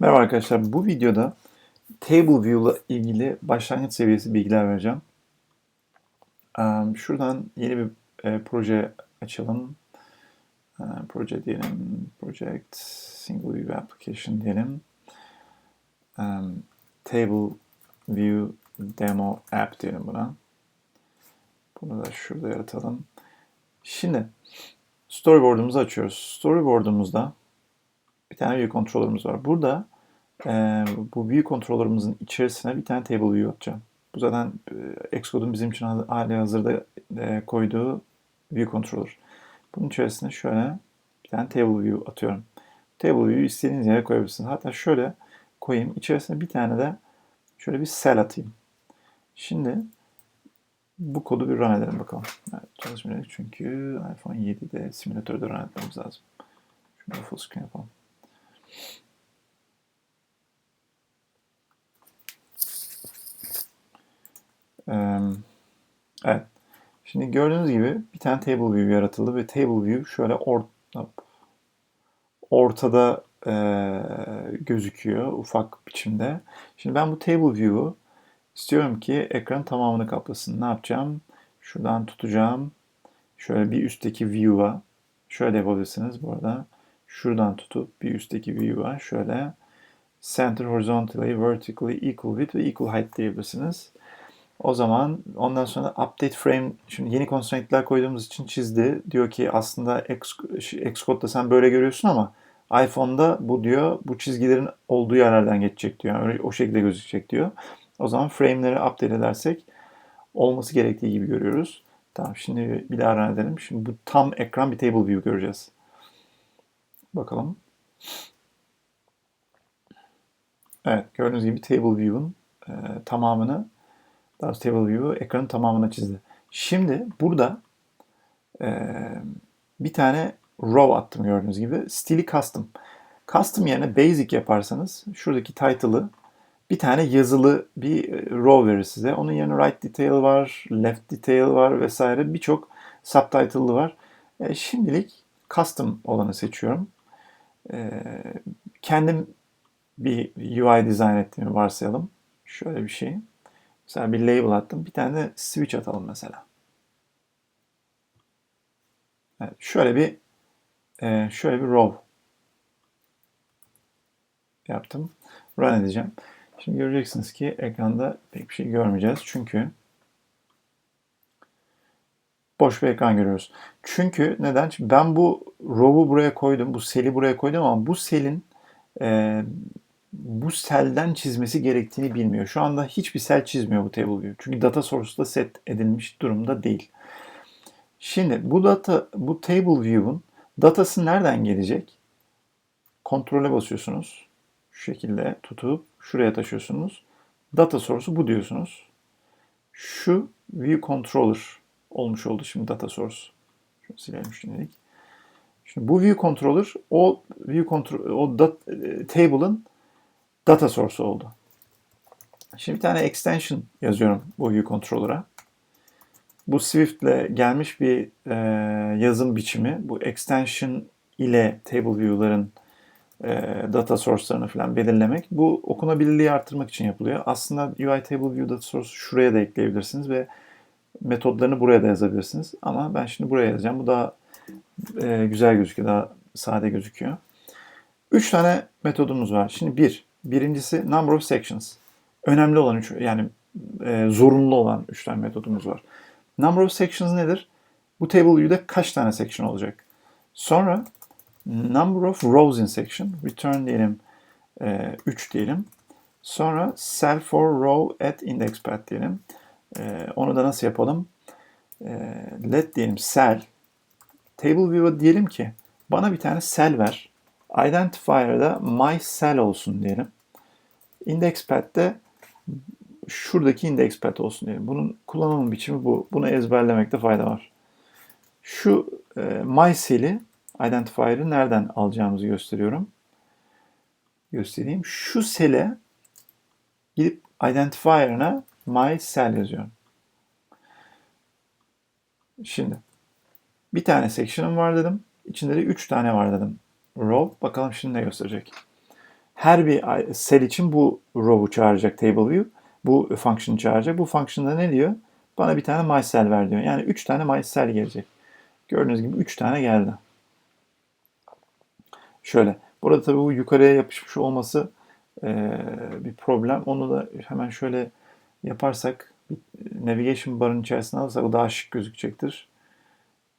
Merhaba arkadaşlar. Bu videoda Table View ile ilgili başlangıç seviyesi bilgiler vereceğim. Şuradan yeni bir e, proje açalım. Proje diyelim. Project Single View Application diyelim. Table View Demo App diyelim buna. Bunu da şurada yaratalım. Şimdi storyboard'umuzu açıyoruz. Storyboard'umuzda bir tane view controller'ımız var. Burada e, bu view controller'ımızın içerisine bir tane table view atacağım. Bu zaten e, Xcode'un bizim için hali hazırda e, koyduğu view controller. Bunun içerisine şöyle bir tane table view atıyorum. Table view'yu istediğiniz yere koyabilirsiniz. Hatta şöyle koyayım. İçerisine bir tane de şöyle bir cell atayım. Şimdi bu kodu bir run edelim bakalım. Evet, çalışmayacak çünkü iPhone 7'de simülatörde run etmemiz lazım. Şunu full screen yapalım. Evet. Şimdi gördüğünüz gibi bir tane table view yaratıldı ve table view şöyle or ortada e, gözüküyor ufak biçimde. Şimdi ben bu table view'u istiyorum ki ekran tamamını kaplasın. Ne yapacağım? Şuradan tutacağım. Şöyle bir üstteki view'a şöyle yapabilirsiniz bu arada. Şuradan tutup bir üstteki view'a şöyle center horizontally, vertically equal width ve equal height diyebilirsiniz. O zaman ondan sonra update frame, şimdi yeni constraint'ler koyduğumuz için çizdi. Diyor ki aslında Xcode'da sen böyle görüyorsun ama iPhone'da bu diyor bu çizgilerin olduğu yerlerden geçecek diyor. Yani o şekilde gözükecek diyor. O zaman frame'leri update edersek olması gerektiği gibi görüyoruz. Tamam şimdi bir daha run edelim. Şimdi bu tam ekran bir table view göreceğiz. Bakalım. Evet gördüğünüz gibi table view'un e, tamamını daha table view'u ekranın tamamına çizdi. Şimdi burada e, bir tane row attım gördüğünüz gibi. Stili custom. Custom yerine basic yaparsanız şuradaki title'ı bir tane yazılı bir row verir size. Onun yerine right detail var, left detail var vesaire birçok subtitle'lı var. E, şimdilik custom olanı seçiyorum. E, kendim bir UI dizayn ettiğimi varsayalım. Şöyle bir şey. Mesela bir label attım. Bir tane de switch atalım mesela. Evet, şöyle bir e, şöyle bir row yaptım. Run edeceğim. Şimdi göreceksiniz ki ekranda pek bir şey görmeyeceğiz. Çünkü boş bir ekran görüyoruz. Çünkü neden? Çünkü ben bu row'u buraya koydum. Bu seli buraya koydum ama bu selin e, bu selden çizmesi gerektiğini bilmiyor. Şu anda hiçbir sel çizmiyor bu TableView. Çünkü data source'da set edilmiş durumda değil. Şimdi bu data bu TableView'un datası nereden gelecek? Kontrole basıyorsunuz. Şu şekilde tutup şuraya taşıyorsunuz. Data source'u bu diyorsunuz. Şu view controller olmuş oldu şimdi data source. Şunu silelim şimdilik. Şimdi bu view controller o view control o dat, e, table'ın data source oldu. Şimdi bir tane extension yazıyorum bu view controller'a. Bu Swift ile gelmiş bir e, yazım biçimi. Bu extension ile table view'ların e, data source'larını falan belirlemek. Bu okunabilirliği arttırmak için yapılıyor. Aslında UI table view data source şuraya da ekleyebilirsiniz ve metodlarını buraya da yazabilirsiniz. Ama ben şimdi buraya yazacağım. Bu daha e, güzel gözüküyor. Daha sade gözüküyor. Üç tane metodumuz var. Şimdi bir, Birincisi number of sections. Önemli olan üç, yani e, zorunlu olan üç tane metodumuz var. Number of sections nedir? Bu table view'de kaç tane section olacak? Sonra number of rows in section. Return diyelim e, 3 diyelim. Sonra cell for row at index path diyelim. E, onu da nasıl yapalım? E, let diyelim cell. Table view'a diyelim ki bana bir tane cell ver. Identifier'da my cell olsun diyelim. Index path'te şuradaki index path olsun diyelim. Bunun kullanım biçimi bu. Bunu ezberlemekte fayda var. Şu e, my cell'i identifier'ı nereden alacağımızı gösteriyorum. Göstereyim. Şu cell'e gidip identifier'ına my cell yazıyorum. Şimdi bir tane section'ım var dedim. İçinde de 3 tane var dedim. Row. Bakalım şimdi ne gösterecek. her bir cell için bu row'u çağıracak table view. Bu function'ı çağıracak. Bu function'da ne diyor? Bana bir tane mycell ver diyor. Yani 3 tane mycell gelecek. Gördüğünüz gibi 3 tane geldi. Şöyle. Burada tabii bu yukarıya yapışmış olması e, bir problem. Onu da hemen şöyle yaparsak navigation barın içerisine alırsak o daha şık gözükecektir.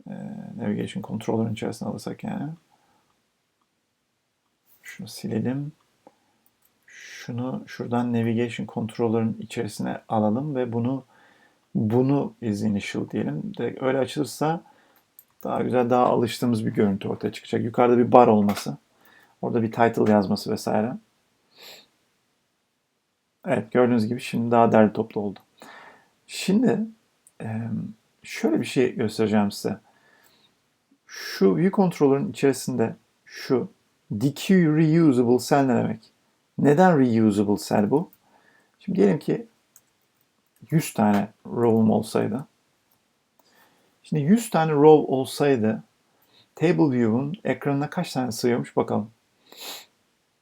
E, navigation controller'ın içerisine alırsak yani. Şunu silelim. Şunu şuradan navigation controller'ın içerisine alalım ve bunu bunu is initial diyelim. De öyle açılırsa daha güzel, daha alıştığımız bir görüntü ortaya çıkacak. Yukarıda bir bar olması. Orada bir title yazması vesaire. Evet gördüğünüz gibi şimdi daha derli toplu oldu. Şimdi şöyle bir şey göstereceğim size. Şu view controller'ın içerisinde şu DQ reusable cell ne demek? Neden reusable cell bu? Şimdi diyelim ki 100 tane row'um olsaydı. Şimdi 100 tane row olsaydı table view'un ekranına kaç tane sığıyormuş bakalım.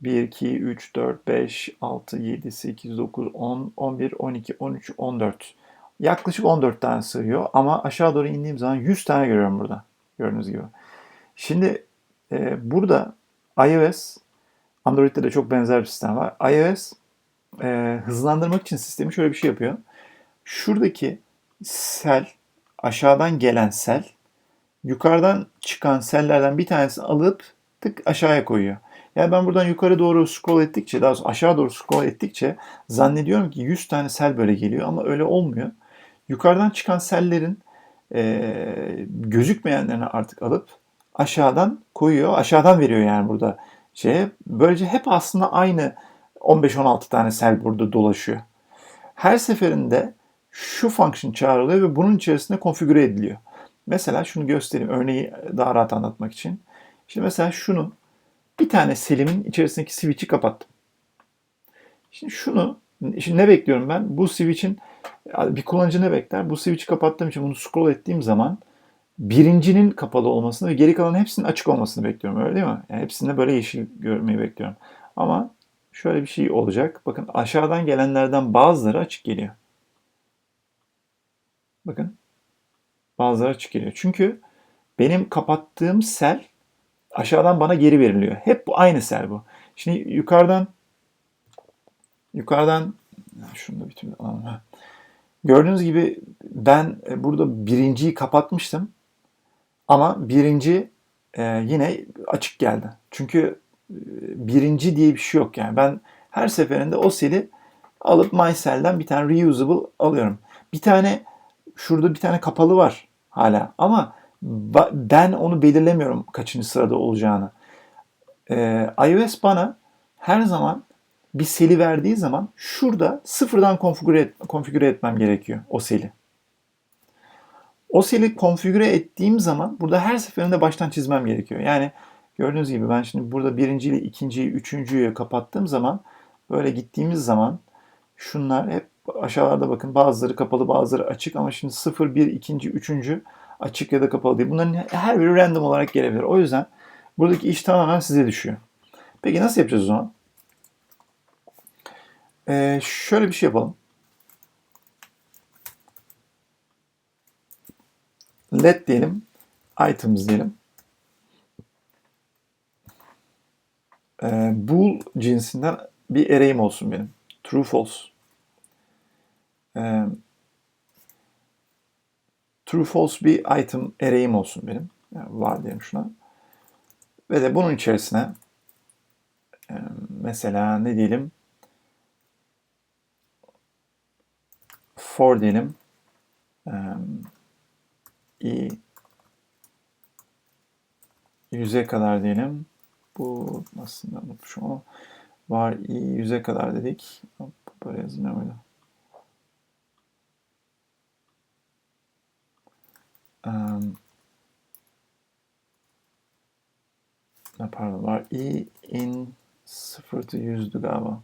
1, 2, 3, 4, 5, 6, 7, 8, 9, 10, 11, 12, 13, 14. Yaklaşık 14 tane sığıyor ama aşağı doğru indiğim zaman 100 tane görüyorum burada. Gördüğünüz gibi. Şimdi e, burada iOS, Android'de de çok benzer bir sistem var. iOS e, hızlandırmak için sistemi şöyle bir şey yapıyor. Şuradaki sel, aşağıdan gelen sel, yukarıdan çıkan sellerden bir tanesini alıp tık aşağıya koyuyor. Yani ben buradan yukarı doğru scroll ettikçe, daha aşağı doğru scroll ettikçe zannediyorum ki 100 tane sel böyle geliyor ama öyle olmuyor. Yukarıdan çıkan sellerin e, gözükmeyenlerini artık alıp aşağıdan koyuyor. Aşağıdan veriyor yani burada şey. Böylece hep aslında aynı 15-16 tane sel burada dolaşıyor. Her seferinde şu function çağrılıyor ve bunun içerisinde konfigüre ediliyor. Mesela şunu göstereyim örneği daha rahat anlatmak için. Şimdi mesela şunu bir tane selimin içerisindeki switch'i kapattım. Şimdi şunu şimdi ne bekliyorum ben? Bu switch'in bir kullanıcı ne bekler? Bu switch'i kapattığım için bunu scroll ettiğim zaman birincinin kapalı olmasını ve geri kalan hepsinin açık olmasını bekliyorum. Öyle değil mi? Yani hepsinde böyle yeşil görmeyi bekliyorum. Ama şöyle bir şey olacak. Bakın aşağıdan gelenlerden bazıları açık geliyor. Bakın. Bazıları açık geliyor. Çünkü benim kapattığım sel aşağıdan bana geri veriliyor. Hep bu aynı sel bu. Şimdi yukarıdan yukarıdan şunu da alalım. Gördüğünüz gibi ben e, burada birinciyi kapatmıştım. Ama birinci e, yine açık geldi. Çünkü e, birinci diye bir şey yok yani. Ben her seferinde o seli alıp MyCell'den bir tane reusable alıyorum. Bir tane şurada bir tane kapalı var hala ama ben onu belirlemiyorum kaçıncı sırada olacağını. Ee, iOS bana her zaman bir seli verdiği zaman şurada sıfırdan konfigüre, et, konfigüre etmem gerekiyor o seli. O seli konfigüre ettiğim zaman burada her seferinde baştan çizmem gerekiyor. Yani gördüğünüz gibi ben şimdi burada birinciyle ikinciyi, üçüncüyü kapattığım zaman böyle gittiğimiz zaman şunlar hep aşağılarda bakın bazıları kapalı bazıları açık ama şimdi 0, 1, ikinci, üçüncü açık ya da kapalı değil. Bunların her biri random olarak gelebilir. O yüzden buradaki iş tamamen size düşüyor. Peki nasıl yapacağız o zaman? Ee, şöyle bir şey yapalım. Let diyelim. Items diyelim. Ee, bool cinsinden bir array'im olsun benim. True false. Ee, true false bir item array'im olsun benim. Yani var diyelim şuna. Ve de bunun içerisine e, mesela ne diyelim for diyelim e, i yüze kadar diyelim. Bu aslında unutmuşum ama var i yüze kadar dedik. Böyle yazılmıyor muydu? Um, pardon var i in 0 to 100'dü galiba.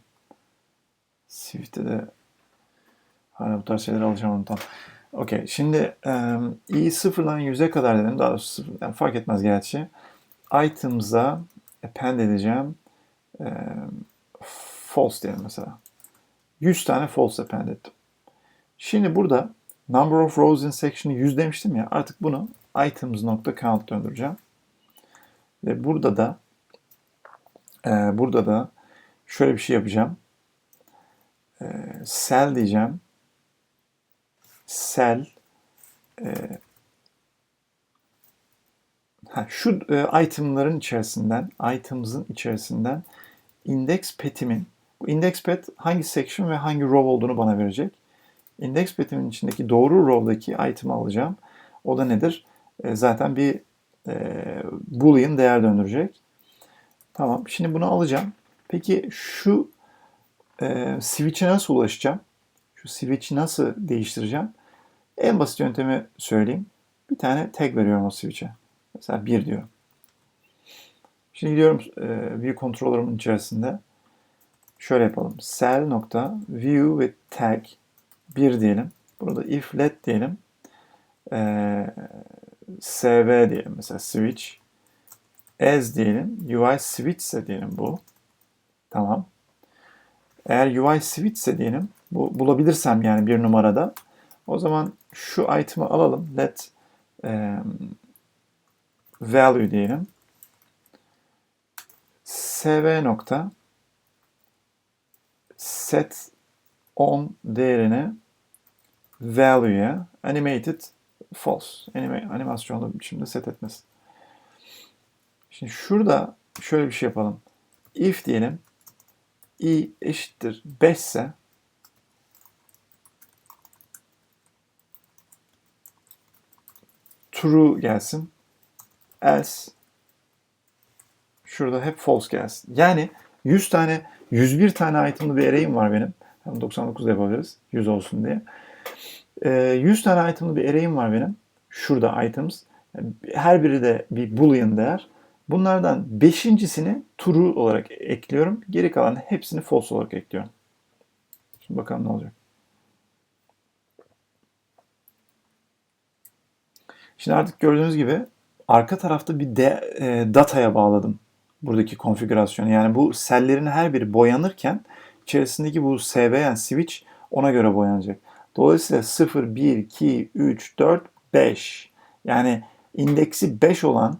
Swift'te de hala bu tarz şeylere alışamadım tam. Okey. Şimdi um, i sıfırdan 100'e kadar dedim. Daha doğrusu sıfır, yani fark etmez gerçi. Items'a append edeceğim. Um, false diyelim mesela. 100 tane false append ettim. Şimdi burada number of rows in section'ı 100 demiştim ya. Artık bunu items.count döndüreceğim. Ve burada da e, burada da şöyle bir şey yapacağım. E, cell diyeceğim. Cell e, ha, şu e, itemların içerisinden items'ın içerisinden index pet'imin bu index pet hangi section ve hangi row olduğunu bana verecek. Index pet'imin içindeki doğru row'daki item'ı alacağım. O da nedir? E, zaten bir e, boolean değer döndürecek. Tamam. Şimdi bunu alacağım. Peki şu e, switch'e nasıl ulaşacağım? Şu switch'i nasıl değiştireceğim? En basit yöntemi söyleyeyim. Bir tane tag veriyorum o switch'e. Mesela 1 diyor. Şimdi gidiyorum e, view controller'ımın içerisinde. Şöyle yapalım. Cell nokta view ve tag 1 diyelim. Burada if let diyelim. E, sv diyelim mesela switch. As diyelim. UI switch ise diyelim bu. Tamam. Eğer UI switch ise diyelim. Bu bulabilirsem yani bir numarada. O zaman şu item'ı alalım. Let um, value diyelim. sv nokta set on değerini value'ya animated false. Anime, animasyonlu biçimde set etmesi. Şimdi şurada şöyle bir şey yapalım. If diyelim i eşittir 5 ise true gelsin. Else şurada hep false gelsin. Yani 100 tane 101 tane item'lı bir array'im var benim. 99 da yapabiliriz. 100 olsun diye. 100 tane item'lı bir array'im var benim. Şurada items. Her biri de bir boolean değer. Bunlardan beşincisini true olarak ekliyorum. Geri kalan hepsini false olarak ekliyorum. Şimdi bakalım ne olacak. Şimdi artık gördüğünüz gibi arka tarafta bir de, e, dataya bağladım buradaki konfigürasyonu. Yani bu sellerin her biri boyanırken içerisindeki bu SV yani switch ona göre boyanacak. Dolayısıyla 0, 1, 2, 3, 4, 5 yani indeksi 5 olan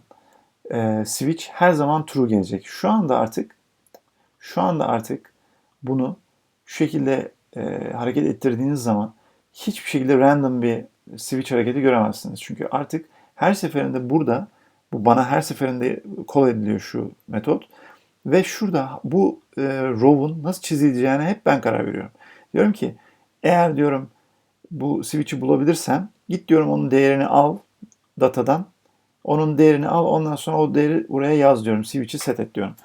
e, switch her zaman true gelecek. Şu anda artık şu anda artık bunu şu şekilde e, hareket ettirdiğiniz zaman hiçbir şekilde random bir switch hareketi göremezsiniz. Çünkü artık her seferinde burada bu bana her seferinde kol ediliyor şu metot. Ve şurada bu e, row'un nasıl çizileceğine hep ben karar veriyorum. Diyorum ki eğer diyorum bu switch'i bulabilirsem git diyorum onun değerini al datadan. Onun değerini al ondan sonra o değeri buraya yaz diyorum. Switch'i set et diyorum.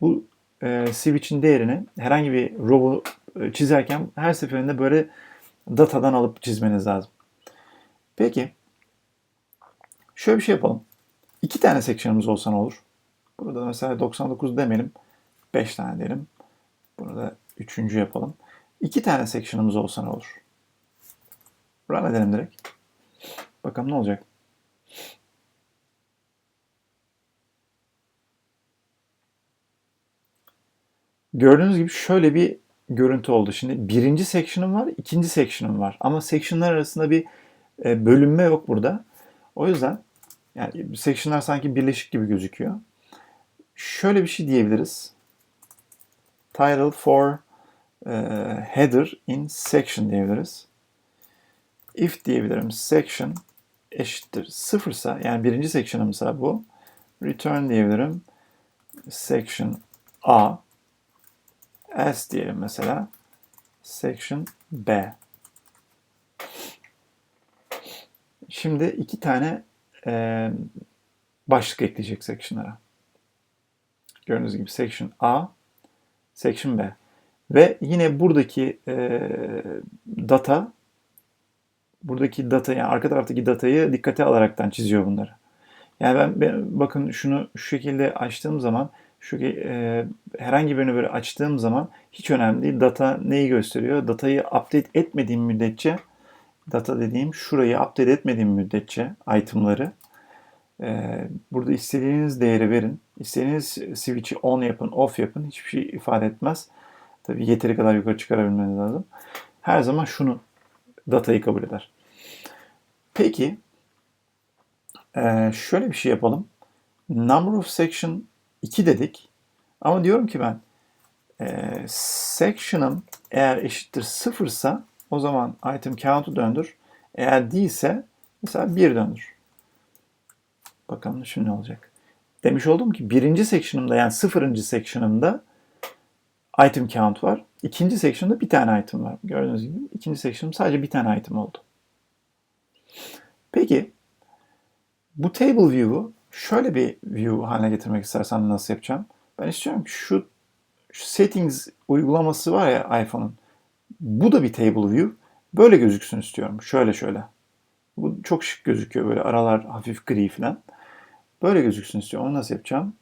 Bu e, switch'in değerini herhangi bir row'u e, çizerken her seferinde böyle datadan alıp çizmeniz lazım. Peki şöyle bir şey yapalım. İki tane section'ımız olsa ne olur? Burada mesela 99 demeyelim. 5 tane diyelim. Bunu da üçüncü yapalım. İki tane section'ımız olsa ne olur? Run edelim direkt. Bakalım ne olacak. Gördüğünüz gibi şöyle bir görüntü oldu. Şimdi birinci section'ım var, ikinci section'ım var. Ama section'lar arasında bir e, bölünme yok burada. O yüzden yani section'lar sanki birleşik gibi gözüküyor. Şöyle bir şey diyebiliriz. Title for e, header in section diyebiliriz. If diyebilirim. Section eşittir sıfırsa yani birinci section'ımsa bu. Return diyebilirim. Section A S diyelim mesela. Section B. Şimdi iki tane e, başlık ekleyecek section'lara. Gördüğünüz gibi section A, section B. Ve yine buradaki e, data, buradaki data yani arka taraftaki datayı dikkate alaraktan çiziyor bunları. Yani ben, ben bakın şunu şu şekilde açtığım zaman şu e, herhangi birini böyle açtığım zaman hiç önemli değil. Data neyi gösteriyor? Datayı update etmediğim müddetçe data dediğim şurayı update etmediğim müddetçe itemları burada istediğiniz değeri verin. İstediğiniz switch'i on yapın, off yapın. Hiçbir şey ifade etmez. Tabii yeteri kadar yukarı çıkarabilmeniz lazım. Her zaman şunu datayı kabul eder. Peki ee, şöyle bir şey yapalım. Number of section 2 dedik. Ama diyorum ki ben e, section'ım eğer eşittir 0 ise o zaman item count'u döndür. Eğer değilse mesela 1 döndür. Bakalım şimdi ne olacak. Demiş oldum ki birinci section'ımda yani sıfırıncı section'ımda item count var. İkinci section'da bir tane item var. Gördüğünüz gibi ikinci section'ım sadece bir tane item oldu. Peki bu table view'u şöyle bir view haline getirmek istersen nasıl yapacağım? Ben istiyorum ki şu, şu settings uygulaması var ya iPhone'un. Bu da bir table view. Böyle gözüksün istiyorum. Şöyle şöyle. Bu çok şık gözüküyor böyle aralar hafif gri falan. Böyle gözüksün istiyorum. Onu nasıl yapacağım?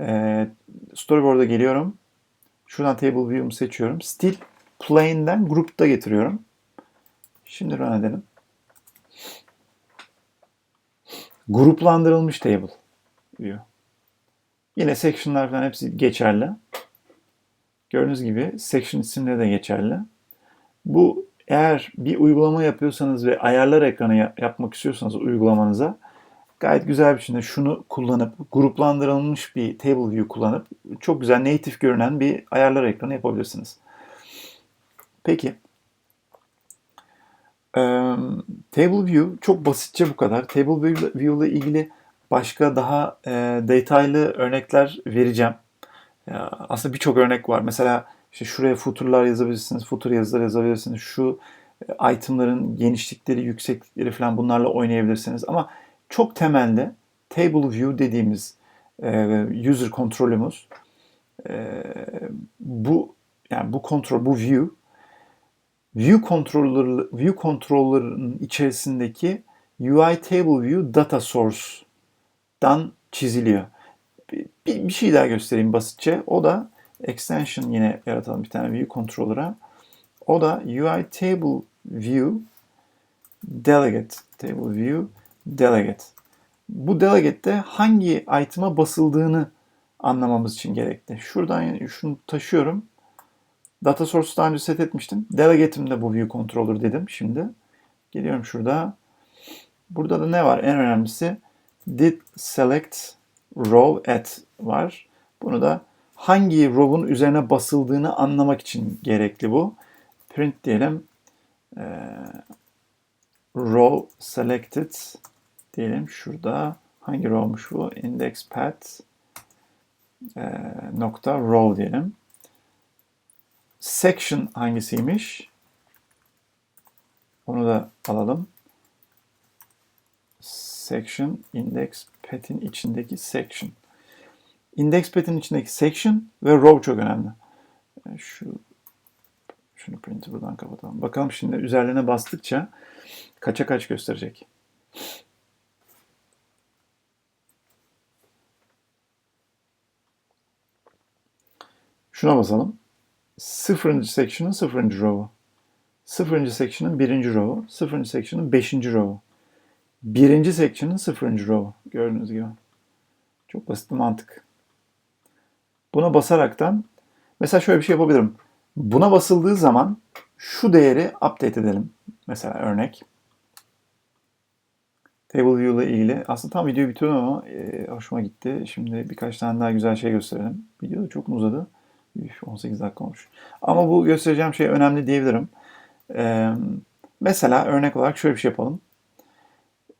Ee, storyboard'a geliyorum. Şuradan table view'umu seçiyorum. Still plain'den group'ta getiriyorum. Şimdi run edelim. Gruplandırılmış table diyor. Yine section'lar falan hepsi geçerli. Gördüğünüz gibi section isimleri de geçerli. Bu eğer bir uygulama yapıyorsanız ve ayarlar ekranı yapmak istiyorsanız uygulamanıza gayet güzel bir şekilde şunu kullanıp gruplandırılmış bir table view kullanıp çok güzel native görünen bir ayarlar ekranı yapabilirsiniz. Peki Table View çok basitçe bu kadar. Table View ile ilgili başka daha e, detaylı örnekler vereceğim. Ya, aslında birçok örnek var. Mesela işte şuraya footer'lar yazabilirsiniz, footer yazılar yazabilirsiniz. Şu itemların genişlikleri, yükseklikleri falan bunlarla oynayabilirsiniz. Ama çok temelde Table View dediğimiz e, user kontrolümüz e, bu yani bu kontrol, bu view view controller view controller'ın içerisindeki UI table view data source'dan çiziliyor. Bir, bir şey daha göstereyim basitçe. O da extension yine yaratalım bir tane view controller'a. O da UI table view delegate table view delegate. Bu delegate'de hangi item'a basıldığını anlamamız için gerekli. Şuradan şunu taşıyorum. Data source daha önce set etmiştim. Delegate'im de bu view controller dedim şimdi. Geliyorum şurada. Burada da ne var? En önemlisi did select row at var. Bunu da hangi row'un üzerine basıldığını anlamak için gerekli bu. Print diyelim. Ee, row selected diyelim şurada. Hangi row'muş bu? Index path e, nokta row diyelim. Section hangisiymiş? Onu da alalım. Section, index pet'in içindeki section. Index pet'in içindeki section ve row çok önemli. Şu şunu print'i buradan kapatalım. Bakalım şimdi üzerlerine bastıkça kaça kaç gösterecek. Şuna basalım sıfırıncı section'ın sıfırıncı row'u. Sıfırıncı section'ın birinci row'u. Sıfırıncı section'ın beşinci row'u. Birinci section'ın sıfırıncı row'u. Gördüğünüz gibi. Çok basit bir mantık. Buna basaraktan mesela şöyle bir şey yapabilirim. Buna basıldığı zaman şu değeri update edelim. Mesela örnek. Table View ile ilgili. Aslında tam videoyu bitiriyorum ama e, hoşuma gitti. Şimdi birkaç tane daha güzel şey gösterelim. Video da çok mu uzadı? 18 dakika olmuş. Ama bu göstereceğim şey önemli diyebilirim. Ee, mesela örnek olarak şöyle bir şey yapalım.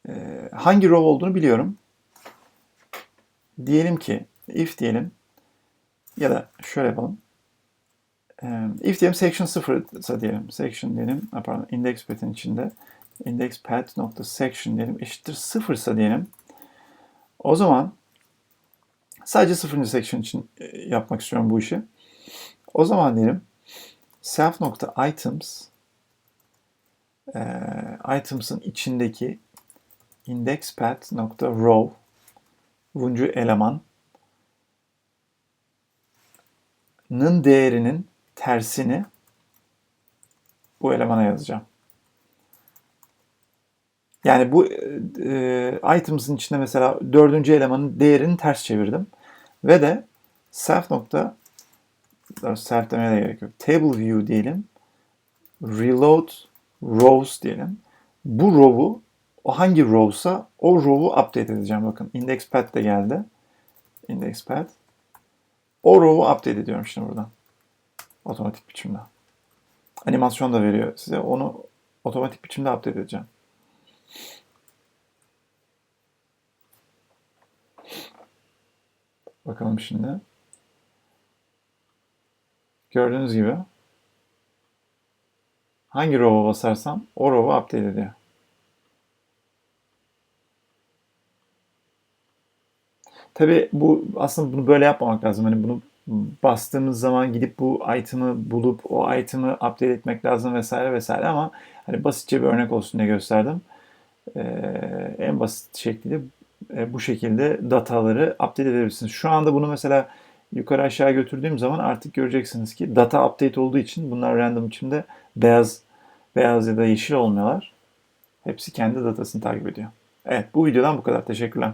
Ee, hangi row olduğunu biliyorum. Diyelim ki if diyelim ya da şöyle yapalım. Ee, if diyelim section 0 ise diyelim. Section diyelim. Pardon index path'in içinde index path nokta section diyelim eşittir 0 ise diyelim. O zaman sadece 0. section için e, yapmak istiyorum bu işi. O zaman diyelim self nokta items e, items'ın içindeki index path nokta row vuncu elemanın değerinin tersini bu elemana yazacağım. Yani bu e, items'ın içinde mesela dördüncü elemanın değerini ters çevirdim. Ve de self nokta self demeye de gerek yok. Table view diyelim. Reload rows diyelim. Bu row'u o hangi row'sa o row'u update edeceğim. Bakın index path de geldi. Index path. O row'u update ediyorum şimdi buradan. Otomatik biçimde. Animasyon da veriyor size. Onu otomatik biçimde update edeceğim. Bakalım şimdi. Gördüğünüz gibi hangi row'a basarsam o row'u update ediyor. Tabi bu aslında bunu böyle yapmamak lazım. Hani bunu bastığımız zaman gidip bu item'ı bulup o item'ı update etmek lazım vesaire vesaire ama hani basitçe bir örnek olsun diye gösterdim. Ee, en basit şekilde e, bu şekilde dataları update edebilirsiniz. Şu anda bunu mesela yukarı aşağı götürdüğüm zaman artık göreceksiniz ki data update olduğu için bunlar random içinde beyaz beyaz ya da yeşil olmuyorlar. Hepsi kendi datasını takip ediyor. Evet bu videodan bu kadar. Teşekkürler.